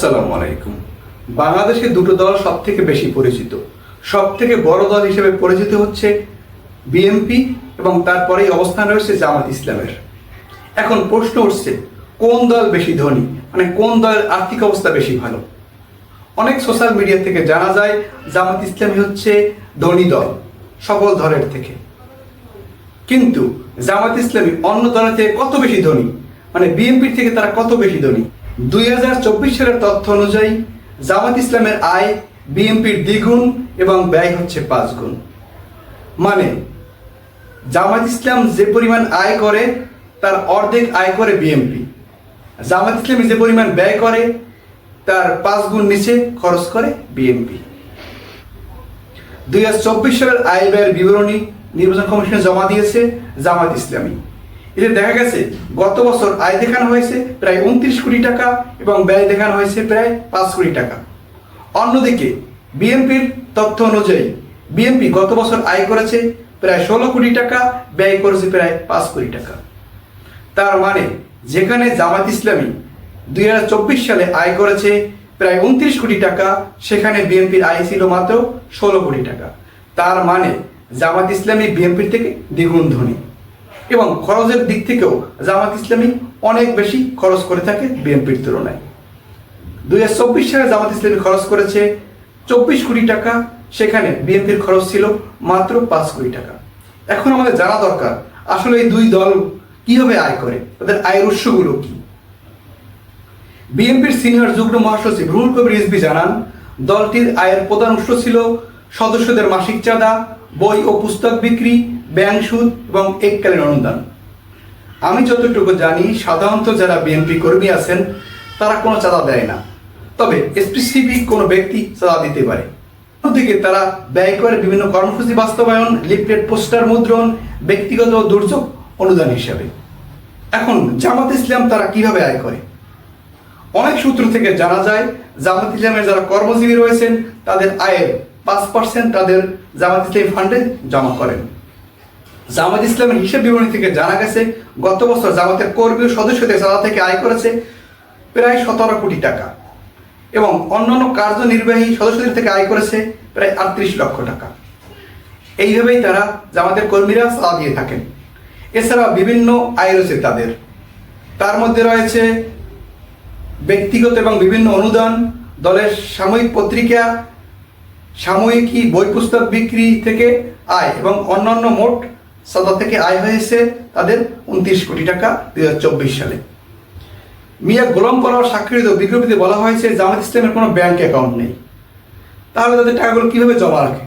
আসসালামু আলাইকুম। বাংলাদেশে দুটো দল সব থেকে বেশি পরিচিত। সব থেকে বড় দল হিসেবে পরিচিত হচ্ছে বিএনপি এবং তারপরেই অবস্থান রয়েছে জামাত ইসলামের। এখন প্রশ্ন উঠছে, কোন দল বেশি ধনী? মানে কোন দলের আর্থিক অবস্থা বেশি ভালো? অনেক সোশ্যাল মিডিয়া থেকে জানা যায়, জামাত ইসলামী হচ্ছে ধনী দল, সকল দলের থেকে। কিন্তু জামাত ইসলামী অন্য দলের থেকে কত বেশি ধনী? মানে বিএনপির থেকে তারা কত বেশি ধনী? দুই হাজার চব্বিশ সালের তথ্য অনুযায়ী, জামাত ইসলামের আয় বিএনপির দ্বিগুণ এবং ব্যয় হচ্ছে পাঁচ গুণ মানে জামাত ইসলাম যে পরিমাণ আয় করে, তার অর্ধেক আয় করে বিএনপি। জামাত ইসলামী যে পরিমাণ ব্যয় করে, তার পাঁচ গুণ নিচে খরচ করে বিএনপি। দুই সালের আয় ব্যয়ের বিবরণী নির্বাচন কমিশনে জমা দিয়েছে জামাত ইসলামী। এতে দেখা গেছে, গত বছর আয় দেখানো হয়েছে প্রায় উনত্রিশ কোটি টাকা এবং ব্যয় দেখানো হয়েছে প্রায় পাঁচ কোটি টাকা। অন্যদিকে, বিএনপির তথ্য অনুযায়ী, বিএনপি গত বছর আয় করেছে প্রায় ষোলো কোটি টাকা, ব্যয় করেছে প্রায় পাঁচ কোটি টাকা। তার মানে যেখানে জামাত ইসলামী দুই হাজার চব্বিশ সালে আয় করেছে প্রায় উনত্রিশ কোটি টাকা, সেখানে বিএনপির আয় ছিল মাত্র ষোলো কোটি টাকা। তার মানে জামাত ইসলামী বিএনপির থেকে দ্বিগুণ ধনী। এবং খরচের দিক থেকেও জামাত ইসলামী অনেক বেশি খরচ করে থাকে বিএনপির তুলনায়। দুই হাজার চব্বিশ সালে জামাত ইসলামী খরচ করেছে চব্বিশ কোটি টাকা, সেখানে বিএনপির খরচ ছিল মাত্র পাঁচ কোটি টাকা। এখন আমাদের জানা দরকার, আসলে এই দুই দল কীভাবে আয় করে, তাদের আয়ের উৎসগুলো কি? বিএনপির সিনিয়র যুগ্ম মহাসচিব রুহুল কবির রিজভি জানান, দলটির আয়ের প্রধান উৎস ছিল সদস্যদের মাসিক চাঁদা, বই ও পুস্তক বিক্রি ব্যাংক সুদ এবং এককালীন অনুদান। আমি যতটুকু জানি, সাধারণত যারা বিএনপি কর্মী আছেন, তারা কোনো চাঁদা দেয় না। তবে স্পেসিফিক কোনো ব্যক্তি চাঁদা দিতে পারে। অন্যদিকে তারা ব্যয় করে বিভিন্ন কর্মসূচি বাস্তবায়ন, লিফলেট পোস্টার মুদ্রণ, ব্যক্তিগত দুর্যোগ অনুদান হিসাবে। এখন জামাত ইসলাম তারা কীভাবে আয় করে? অনেক সূত্র থেকে জানা যায়, জামাত ইসলামের যারা কর্মজীবী রয়েছেন, তাদের আয়ের পাঁচ পার্সেন্ট তাদের জামাত ইসলামী ফান্ডে জমা করেন। জামাত ইসলামের হিসেব বিবরণী থেকে জানা গেছে, গত বছর জামাতের কর্মী সদস্যদের চাঁদা থেকে আয় করেছে প্রায় সতেরো কোটি টাকা এবং অন্যান্য কার্যনির্বাহী সদস্যদের থেকে আয় করেছে প্রায় আটত্রিশ লক্ষ টাকা। এইভাবেই তারা জামাতের কর্মীরা চাঁদা দিয়ে থাকেন। এছাড়া বিভিন্ন আয় রয়েছে তাদের। তার মধ্যে রয়েছে ব্যক্তিগত এবং বিভিন্ন অনুদান, দলের সাময়িক পত্রিকা, সাময়িকী বই পুস্তক বিক্রি থেকে আয় এবং অন্যান্য মোট সাদা থেকে আয় হয়েছে তাদের উনত্রিশ কোটি টাকা দুই হাজার চব্বিশ সালে। মিয়া গোলাম করার স্বাক্ষরিত বিজ্ঞপ্তিতে বলা হয়েছে জামাত ইসলামের কোনো ব্যাংক অ্যাকাউন্ট নেই। তাহলে তাদের টাকাগুলো কীভাবে জমা রাখে?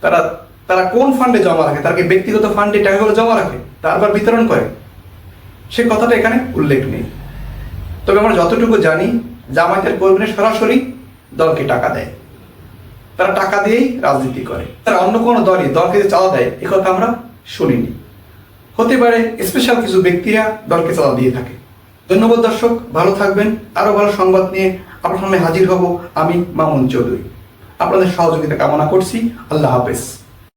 তারা তারা কোন ফান্ডে জমা রাখে? তারা ব্যক্তিগত ফান্ডে টাকাগুলো জমা রাখে? তারপর বিতরণ করে। সে কথাটা এখানে উল্লেখ নেই। তবে আমরা যতটুকু জানি, জামায়াতের কর্মীরা সরাসরি দলকে টাকা দেয়। তারা টাকা দিয়েই রাজনীতি করে। তারা অন্য কোনো দলই দলকে যে চাঁদা দেয়, এ কথা আমরা শুনিনি। হতে পারে স্পেশাল কিছু ব্যক্তিরা দলকে চালা দিয়ে থাকে। ধন্যবাদ দর্শক, ভালো থাকবেন। আরও ভালো সংবাদ নিয়ে আপনার সামনে হাজির হব আমি মামুন চৌধুরী। আপনাদের সহযোগিতা কামনা করছি। আল্লাহ হাফেজ।